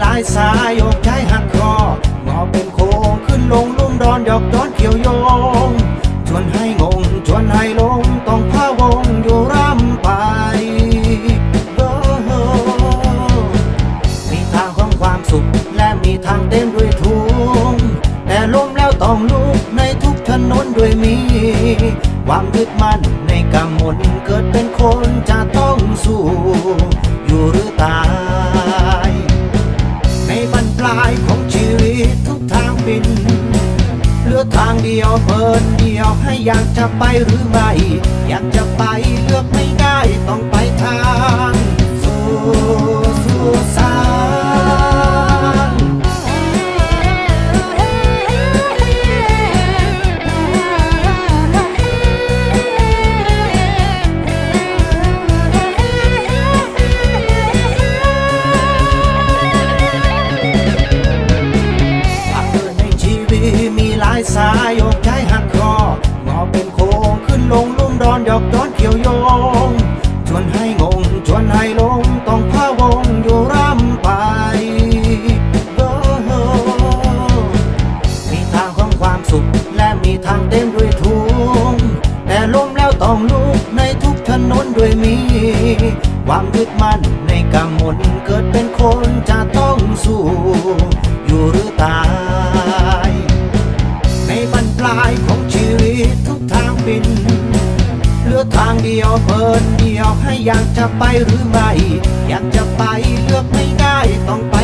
หลายสายโยกใจหักคองอเป็นโค้งขึ้นลงลุ่มดอนดอกดอนเขียวโยง ชวนให้งง ชวนให้ลงต้องพาวงอยู่ร่ำไปมีทางของความสุข และมีทางเต็มด้วยทุงแต่ล้มแล้วต้องลุกในทุกถนนด้วยมี ความยึดมั่นในกำมลเกิดเป็นคนจะต้องสู้ ทางเดียวเพินเดียวให้อยากจะไปหรือไม่ อยากจะไปเลือกไม่ได้ต้องไปทางายสายโยกย้ายหักคองอเป็นโค้งขึ้นลงลุ่มดอนหยอกย้อนเกี่ยวโยง ชวนให้งง ชวนให้ลงต้องพาวงอยู่ร่ำไปโอ้โหมีทางของความสุข และมีทางเต็มด้วยทุกแต่ล้มแล้วต้องลุกในทุกถนนด้วยมี ความยึดมั่นในกำมลเกิดเป็นคนจะายของชีวิตทุกทางบิน เหลือทางเดียวเพินเดียวให้อยากจะไปหรือไม่ อยากจะไปเลือกไม่ได้ต้องไป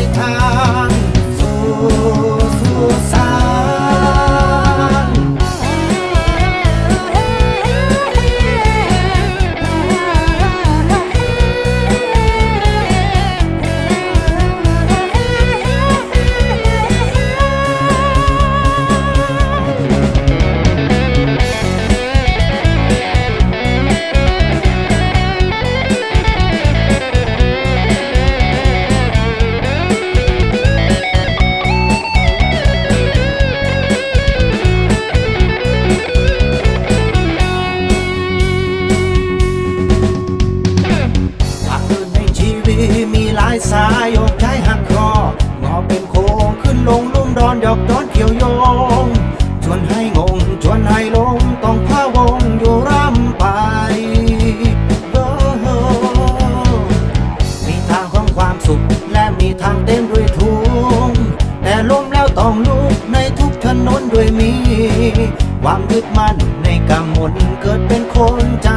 หลายสายโยกย้ายหักคองอเป็นโค้งขึ้นลงลุ่มดอนหยอกย้อนเกี่ยวโยงชวนให้งงชวนให้ลงต้องพาวงอยู่ร่ำไปโอ้โหมีทางของความสุขและมีทางเต็มด้วยทุกแต่ล้มแล้วต้องลุกในทุกถนนด้วยมี ความยึดมั่นในกำมลเกิดเป็นคนจ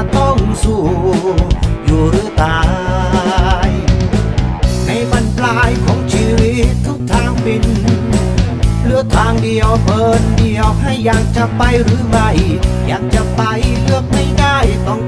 เดียวเพินเดียวให้อยากจะไปหรือไม่ อยากจะไปเลือกไม่ได้ต้อง